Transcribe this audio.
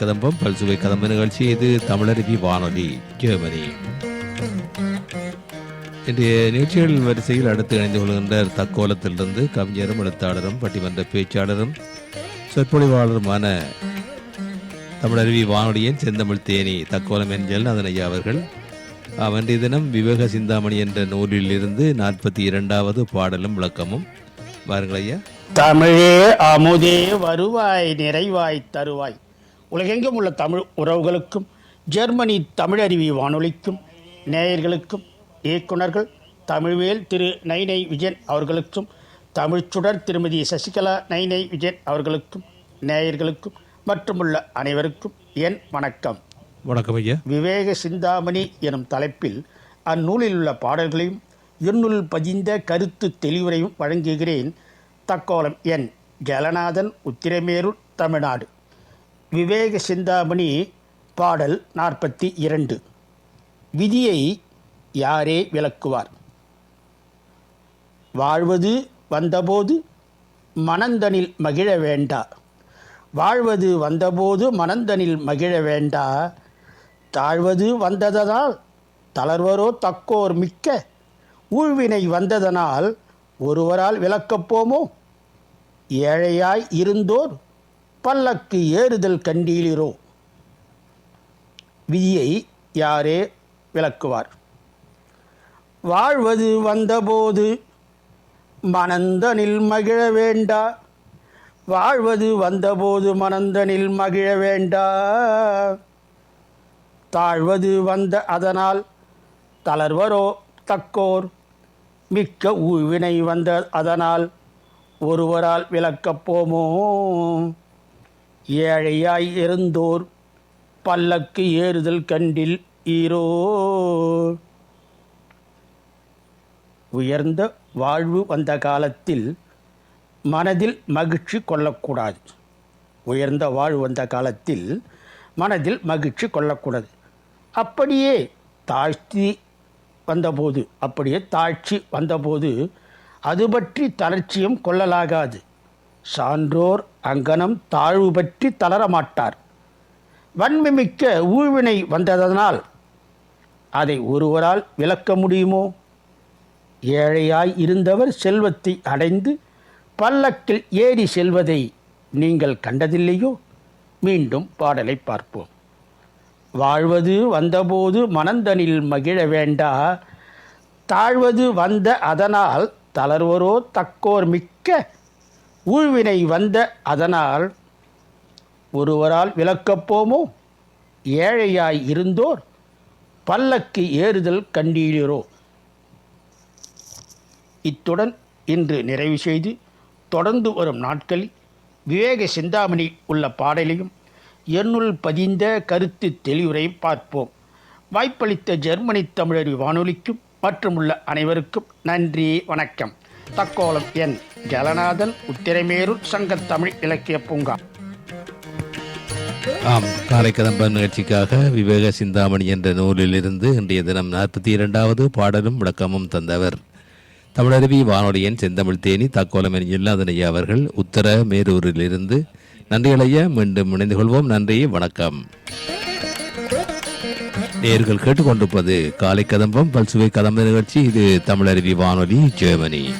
கதம்பம் பல்சுவை கதம்ப நிகழ்ச்சி இது தமிழருவி வானொலி ஜெர்மனி. இன்றைய நிகழ்ச்சிகள் வரிசையில் அடுத்து இணைந்து கொள்கின்ற தக்கோலத்திலிருந்து கவிஞரும் எழுத்தாளரும் பட்டிமன்ற பேச்சாளரும் சொற்பொழிவாளருமான தமிழருவி வானொலியின் செந்தமிழ் தேனி தக்கோலம் என்ஜல் அதன் ஐயா அவர்கள். அவன்றைய தினம் விவேக சிந்தாமணி என்ற நூலில் இருந்து நாற்பத்தி இரண்டாவது பாடலும் விளக்கமும். வாருங்கள் ஐயா. தமிழே அமுதே வருவாய் நிறைவாய் தருவாய். உலகெங்கும் உள்ள தமிழ் உறவுகளுக்கும் ஜெர்மனி தமிழருவி வானொலிக்கும் நேயர்களுக்கும் இயக்குனர்கள் தமிழ்வேல் திரு நைனை விஜயன் அவர்களுக்கும் தமிழ்ச்சுடர் திருமதி சசிகலா நைனை விஜயன் அவர்களுக்கும் நேயர்களுக்கும் மற்றுமுள்ள அனைவருக்கும் என் வணக்கம். வணக்கம் ஐயா. விவேக சிந்தாமணி எனும் தலைப்பில் அந்நூலில் உள்ள பாடல்களையும் என்னுள் பதிந்த கருத்து தெளிவுரையும் வழங்குகிறேன் தக்கோலம் என் ஜலநாதன் உத்திரமேரூர் தமிழ்நாடு. விவேக சிந்தாமணி பாடல் நாற்பத்தி இரண்டு. விதியை யாரே விளக்குவார்? வாழ்வது வந்தபோது மனந்தனில் மகிழ வேண்டா. வாழ்வது வந்தபோது மனந்தனில் மகிழ வேண்டா. தாழ்வது வந்ததனால் தளர்வரோ தக்கோர் மிக்க. ஊழ்வினை வந்ததனால் ஒருவரால் விளக்கப்போமோ? ஏழையாய் இருந்தோர் பல்லக்கு ஏறுதல் கண்டீலிரோ? விதியை யாரே விளக்குவார்? வாழ்வது வந்தபோது மணந்தனில் மகிழ வேண்டா? வாழ்வது வந்தபோது மணந்தனில் மகிழ வேண்டா? தாழ்வது வந்த அதனால் தளர்வரோ தக்கோர்? மிக்க ஊழ்வினை வந்த அதனால் ஒருவரால் விளக்கப்போமோ? ஏழையாய் இருந்தோர் பல்லக்கு ஏறுதல் கண்டில் ஈரோ. உயர்ந்த வாழ்வு வந்த காலத்தில் மனதில் மகிழ்ச்சி கொள்ளக்கூடாது. உயர்ந்த வாழ்வு வந்த காலத்தில் மனதில் மகிழ்ச்சி கொள்ளக்கூடாது. அப்படியே தாழ்த்தி வந்தபோது அப்படியே தாழ்ச்சி வந்தபோது அது பற்றி தளர்ச்சியும் கொள்ளலாகாது. சான்றோர் அங்கனம் தாழ்வு பற்றி தளரமாட்டார். வன்மிமிக்க ஊழ்வினை வந்ததனால் அதை ஒருவரால் விளக்க முடியுமோ? ஏழையாய் இருந்தவர் செல்வத்தை அடைந்து பல்லக்கில் ஏறி செல்வதை நீங்கள் கண்டதில்லையோ? மீண்டும் பாடலை பார்ப்போம். வாழ்வது வந்தபோது மனந்தனில் மகிழ வேண்டா. தாழ்வது வந்த அதனால் தளர்வரோ தக்கோர் மிக்க ஊழ்வினை வந்த அதனால் ஒருவரால் விளக்கப்போமோ ஏழையாய் இருந்தோர் பல்லக்கு ஏறுதல் கண்டீரோ? இத்துடன் இன்று நிறைவு செய்து தொடர்ந்து வரும் நாட்களில் விவேக சிந்தாமணி உள்ள பாடலையும் என்னுள் பதிந்த கருத்து தெளிவுரையும் பார்ப்போம். வாய்ப்பளித்த ஜெர்மனி தமிழறி வானொலிக்கும் மற்றும் உள்ள அனைவருக்கும் நன்றி வணக்கம். தக்கோலம் என் ஜலநாதன் உத்திரமேரூர் சங்கத் தமிழ் இலக்கிய பூங்கா. ஆம் காலை நிகழ்ச்சிக்காக விவேக சிந்தாமணி என்ற நூலிலிருந்து இன்றைய தினம் நாற்பத்தி இரண்டாவது பாடலும் விளக்கமும் தந்தவர். தமிழருவி வானொலியின் செந்தமிழ் தேனி தக்கோலம் இல்லாதனையா அவர்கள் உத்தர மேரூரிலிருந்து நன்றிகளைய மீண்டும் இணைந்து கொள்வோம். நன்றி வணக்கம். நேர்கள் கேட்டுக்கொண்டிருப்பது காலை கதம்பம் பல்சுவை கதம்ப நிகழ்ச்சி. இது தமிழருவி வானொலி ஜெர்மனி.